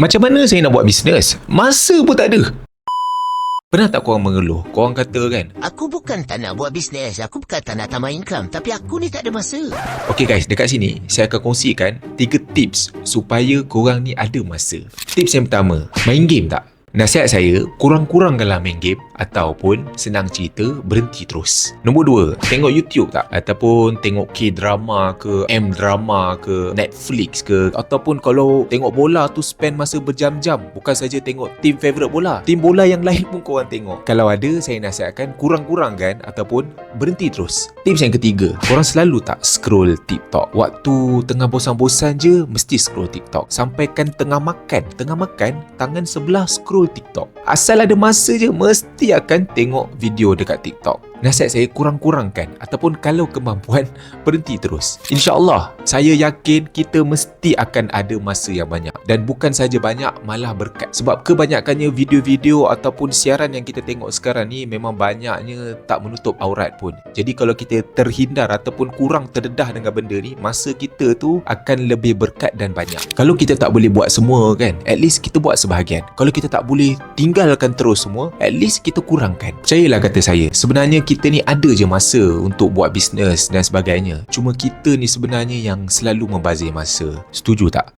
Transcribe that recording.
Macam mana saya nak buat bisnes? Masa pun tak ada. Pernah tak korang mengeluh? Korang kata kan, Aku bukan tak nak buat bisnes. Aku bukan tak nak tambah income. Tapi aku ni tak ada masa. Okay guys, dekat sini saya akan kongsikan 3 tips supaya korang ni ada masa. Tips yang pertama, main game tak? Nasihat saya, kurang-kurangkanlah main game ataupun senang cerita, berhenti terus. Nombor dua, tengok YouTube tak? Ataupun tengok K-drama ke, M-drama ke, Netflix ke ataupun kalau tengok bola tu spend masa berjam-jam. Bukan saja tengok team favourite bola. Team bola yang lain pun korang tengok. Kalau ada, saya nasihatkan kurang-kurangkan ataupun berhenti terus. Tips yang ketiga, korang selalu tak scroll TikTok. Waktu tengah bosan-bosan je, mesti scroll TikTok. Sampaikan tengah makan. Tengah makan, tangan sebelah scroll TikTok. Asal ada masa je, mesti akan tengok video dekat TikTok. Nasihat saya kurang-kurangkan ataupun kalau kemampuan berhenti terus. InsyaAllah, saya yakin kita mesti akan ada masa yang banyak. Dan bukan saja banyak, malah berkat. Sebab kebanyakannya video-video ataupun siaran yang kita tengok sekarang ni memang banyaknya tak menutup aurat pun. Jadi kalau kita terhindar ataupun kurang terdedah dengan benda ni, masa kita tu akan lebih berkat dan banyak. Kalau kita tak boleh buat semua kan, at least kita buat sebahagian. Kalau kita tak boleh tinggalkan terus semua, at least kita kurangkan. Percayalah kata saya, sebenarnya kita ni ada je masa untuk buat bisnes dan sebagainya. Cuma kita ni sebenarnya yang selalu membazir masa. Setuju tak?